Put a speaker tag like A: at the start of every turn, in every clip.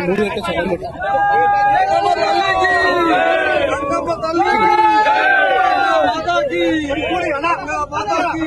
A: మూడు యొక్క చదవలేదు మాతాకి మాతాకి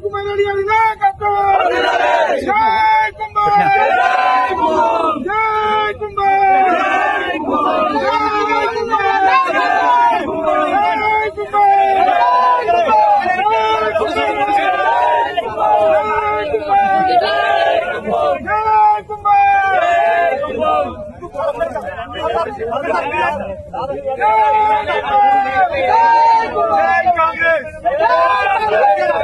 B: su mayoría de edad, campeón. ¡Ya,
A: Cumbe! ¡Ya, Cumbe! ¡Ya, Cumbe! ¡Ya, Cumbe! ¡Ay, Congreso! ¡Ay, Congreso!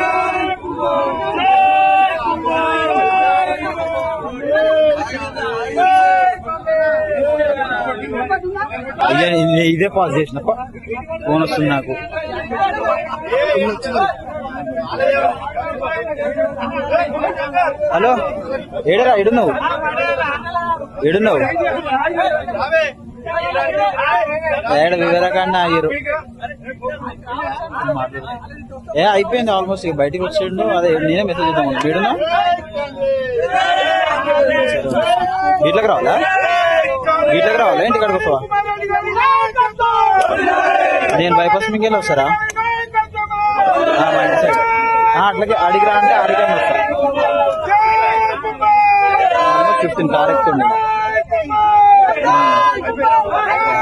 A: ఇదే పాస్ చేసిన. ఫోన్ వస్తుంది నాకు. హలో ఏడరా ఎడున్నావు ఎడున్నావు ఏడ వివరకాండ అయ్యారు ఏ అయిపోయింది ఆల్మోస్ట్ ఇక బయటికి వచ్చిండు అదే నేనే మెసేజ్ చేద్దాం వీడున్నా వీటిలోకి రావాలా? వీటిలోకి రావాలా? ఇంటి కడుకు వస్తావా? నేను బైపాస్ మీకు వెళ్ళి వస్తారా? ఆ, సైడ్. అట్లాగే అడిగిరా అంటే అడిగాను వస్తా. ఫిఫ్టీన్ కార్ ఎక్కుతుంది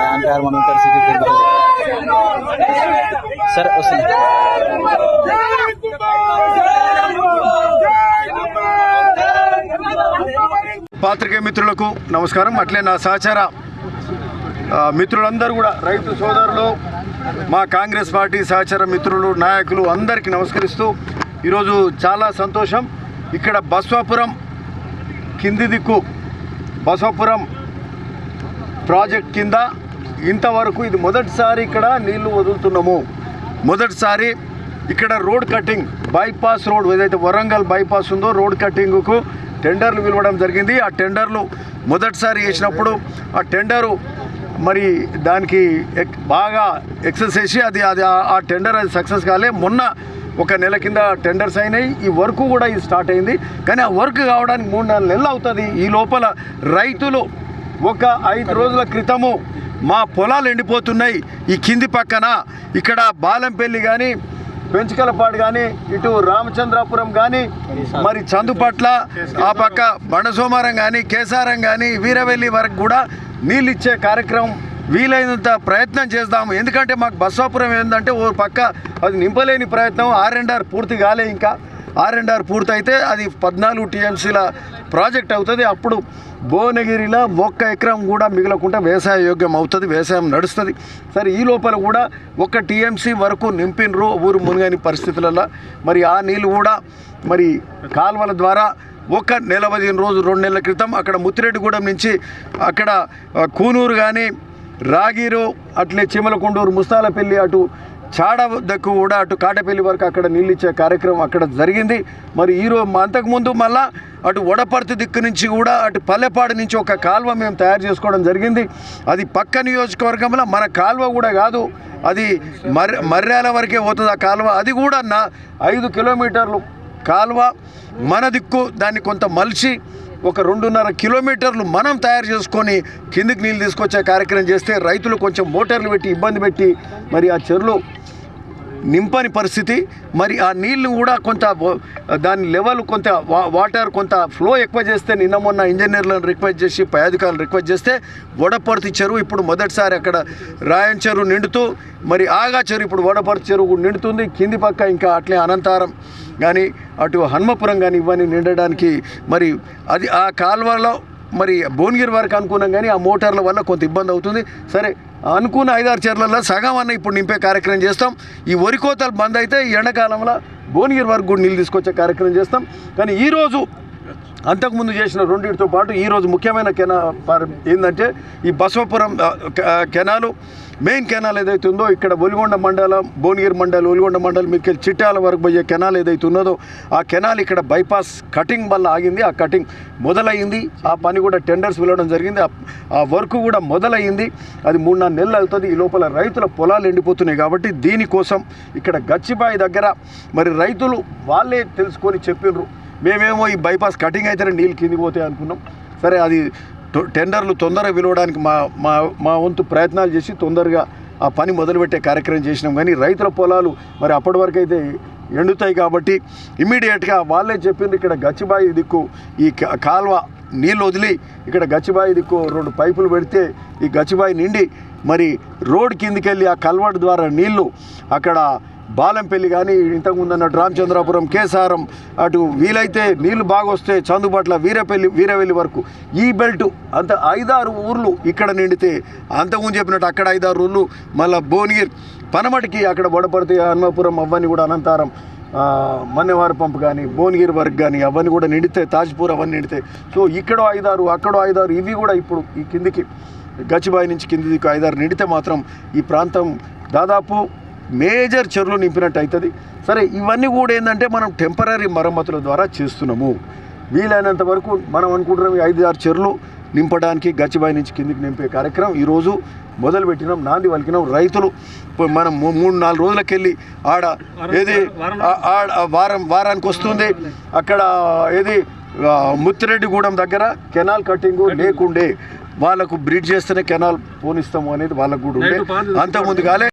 A: అంటే మనం కలిసి సరే వస్తుంది
C: పాత్రికేయ మిత్రులకు నమస్కారం. అట్లే నా సహచార మిత్రులందరూ కూడా రైతు సోదరులు మా కాంగ్రెస్ పార్టీ సహచార మిత్రులు నాయకులు అందరికీ నమస్కరిస్తూ ఈరోజు చాలా సంతోషం. ఇక్కడ బస్వాపురం కింది దిక్కు బస్వాపురం ప్రాజెక్ట్ కింద ఇంతవరకు ఇది మొదటిసారి ఇక్కడ నీళ్ళు వదులుతున్నాము. మొదటిసారి ఇక్కడ రోడ్ కటింగ్ బైపాస్ రోడ్ ఏదైతే వరంగల్ బైపాస్ ఉందో రోడ్ కటింగ్కు టెండర్లు పిలవడం జరిగింది. ఆ టెండర్లు మొదటిసారి వేసినప్పుడు ఆ టెండరు మరి దానికి ఎక్- బాగా ఎక్సెస్ చేసి అది అది ఆ- ఆ టెండర్ అది సక్సెస్ కాలే. మొన్న ఒక నెల కింద టెండర్స్ అయినాయి. ఈ వర్క్ కూడా ఇది స్టార్ట్ అయింది. కానీ ఆ వర్క్ కావడానికి మూడు నాలుగు నెలలు అవుతుంది. ఈ లోపల రైతులు ఒక ఐదు రోజుల క్రితము మా పొలాలు ఎండిపోతున్నాయి. ఈ కింది పక్కన ఇక్కడ బాలంపల్లి కానీ పెంచుకలపాడు కానీ ఇటు రామచంద్రాపురం కానీ మరి చందుపట్ల ఆ పక్క బండసోమారం కానీ కేసారం కానీ వీరవెల్లి వరకు కూడా నీళ్ళు ఇచ్చే కార్యక్రమం వీలైనంత ప్రయత్నం చేద్దాము ఎందుకంటే మాకు బస్వాపురం ఏంటంటే ఓ పక్క అది నింపలేని ప్రయత్నం. ఆర్ అండ్ ఆర్ పూర్తి కాలే ఇంకా. ఆర్ అండ్ ఆర్ పూర్తయితే అది పద్నాలుగు టీఎంసీల ప్రాజెక్ట్ అవుతుంది. అప్పుడు భువనగిరిలో ఒక్క ఎకరం కూడా మిగలకుండా వ్యవసాయ యోగ్యం అవుతుంది వ్యవసాయం నడుస్తుంది. సరే ఈ లోపల కూడా ఒక్క టీఎంసీ వరకు నింపినరు ఊరు మునిగని పరిస్థితులలో మరి ఆ నీళ్ళు కూడా మరి కాల్వల ద్వారా ఒక నెల పదిహేను రోజు రెండు నెలల క్రితం అక్కడ ముత్తిరెడ్డిగూడెం నుంచి అక్కడ కూనూరు కానీ రాగిరు అట్లే చిమలకొండూరు ముస్తాలపల్లి అటు చాడ దక్కు కూడా అటు కాటపల్లి వరకు అక్కడ నీళ్ళు ఇచ్చే కార్యక్రమం అక్కడ జరిగింది. మరి ఈరోజు అంతకుముందు మళ్ళా అటు వడపర్తి దిక్కు నుంచి కూడా అటు పల్లెపాడు నుంచి ఒక కాలువ మేము తయారు చేసుకోవడం జరిగింది. అది పక్క నియోజకవర్గంలో మన కాలువ కూడా కాదు అది మర్ మర్యాల వరకే పోతుంది ఆ కాలువ. అది కూడా నా ఐదు కిలోమీటర్లు కాలువ మన దిక్కు దాన్ని కొంత మలిచి ఒక రెండున్నర కిలోమీటర్లు మనం తయారు చేసుకొని కిందికి నీళ్ళు తీసుకొచ్చే కార్యక్రమం చేస్తే రైతులు కొంచెం మోటార్లు పెట్టి ఇబ్బంది పెట్టి మరి ఆ చెరువులు నింపని పరిస్థితి. మరి ఆ నీళ్ళు కూడా కొంత దాని లెవెల్ కొంత వా- వాటర్ కొంత ఫ్లో ఎక్కువ చేస్తే నిన్న మొన్న ఇంజనీర్లను రిక్వెస్ట్ చేసి పై రిక్వెస్ట్ చేస్తే వడపర్తి చెరువు ఇప్పుడు మొదటిసారి అక్కడ రాయన్ చెరువు నిండుతూ మరి ఆగా చెరువు ఇప్పుడు వడపర్తి చెరువు కూడా నిండుతుంది. కింది పక్క ఇంకా అట్లే అనంతారం కానీ అటు హన్మపురం కానీ ఇవన్నీ నిండడానికి మరి అది ఆ కాల్వలో మరి భువనగిరి వరకు అనుకున్నాం కానీ ఆ మోటార్ల వల్ల కొంత ఇబ్బంది అవుతుంది. సరే అనుకున్న ఐదారు చీరలలో సగం అన్న ఇప్పుడు నింపే కార్యక్రమం చేస్తాం. ఈ వరి కోతలు బంద్ అయితే ఈ ఎండాకాలంలో భువనగిరి వరకు కూడా నీళ్ళు తీసుకొచ్చే కార్యక్రమం చేస్తాం. కానీ ఈరోజు అంతకుముందు చేసిన రెండింటితో పాటు ఈరోజు ముఖ్యమైన కెనా ఏంటంటే ఈ బసవపురం కెనాలు మెయిన్ కెనాల్ ఏదైతే ఉందో ఇక్కడ ఒలిగొండ మండలం భువనగిరి మండలం ఒలిగొండ మండలం మీకు చిట్టాల వరకు పోయే కెనాల్ ఏదైతే ఉన్నదో ఆ కెనాల్ ఇక్కడ బైపాస్ కటింగ్ వల్ల ఆగింది. ఆ కటింగ్ మొదలైంది ఆ పని కూడా టెండర్స్ వెళ్ళడం జరిగింది. ఆ- ఆ వర్క్ కూడా మొదలైంది అది మూడు నాలుగు నెలలు అవుతుంది. ఈ లోపల రైతుల పొలాలు ఎండిపోతున్నాయి కాబట్టి దీనికోసం ఇక్కడ గచ్చిబాయి దగ్గర మరి రైతులు వాళ్ళే తెలుసుకొని చెప్పినారు మేమేమో ఈ బైపాస్ కటింగ్ అయితేనే నీళ్ళు కిందికి పోతాయి అనుకున్నాం. సరే అది టొ- టెండర్లు తొందరగా పిలవడానికి మా మా మా వంతు ప్రయత్నాలు చేసి తొందరగా ఆ పని మొదలుపెట్టే కార్యక్రమం చేసినాం. కానీ రైతుల పొలాలు మరి అప్పటి వరకు అయితే ఎండుతాయి కాబట్టి ఇమ్మీడియట్గా వాళ్ళే చెప్పింది ఇక్కడ గచ్చిబాయి దిక్కు ఈ క- కాల్వ నీళ్ళు వదిలి ఇక్కడ గచ్చిబాయి దిక్కు రెండు పైపులు పెడితే ఈ గచ్చిబాయి నిండి మరి రోడ్ కిందికి వెళ్ళి ఆ కల్వర్ట్ ద్వారా నీళ్ళు అక్కడ బాలంపల్లి కానీ ఇంతకుముందు అన్నట్టు రామచంద్రాపురం కేసారం అటు వీలైతే నీళ్ళు బాగా వస్తే చందుబాట్ల వీరపల్లి వీరవెల్లి వరకు ఈ బెల్ట్ అంత ఐదారు ఊర్లు ఇక్కడ నిండితే అంతకుముందు చెప్పినట్టు అక్కడ ఐదారు ఊర్లు మళ్ళీ భువనగిరి పనమటికి అక్కడ బొడపడితే హనుమాపురం అవన్నీ కూడా అనంతారం మన్నెవారి పంప్ కానీ భువనగిరి వరకు కానీ అవన్నీ కూడా నిండితే తాజ్పూర్ అవన్నీ నిండితే. సో ఇక్కడో ఐదారు అక్కడో ఐదారు ఇవి కూడా ఇప్పుడు ఈ కిందికి గచ్చిబాయి నుంచి కింది దిక్కు ఐదారు నిండితే మాత్రం ఈ ప్రాంతం దాదాపు మేజర్ చెరువులు నింపినట్టు అవుతుంది. సరే ఇవన్నీ కూడా ఏంటంటే మనం టెంపరీ మరమ్మతుల ద్వారా చేస్తున్నాము. వీలైనంత వరకు మనం అనుకుంటున్నాం ఈ ఐదు ఆరు చెరువులు నింపడానికి గచ్చిబాయి నుంచి కిందికి నింపే కార్యక్రమం. ఈరోజు మొదలు పెట్టినాం నాంది వలికినాం. రైతులు మనం మూడు నాలుగు రోజులకి వెళ్ళి ఆడ ఏది వారం వారానికి వస్తుంది. అక్కడ ఏది ముత్తిరెడ్డిగూడెం దగ్గర కెనాల్ కట్టింగ్ లేకుండే. వాళ్ళకు బ్రిడ్జ్ చేస్తేనే కెనాల్ పోనిస్తాము అనేది వాళ్ళకు కూడా ఉండే. అంతకుముందు కాలే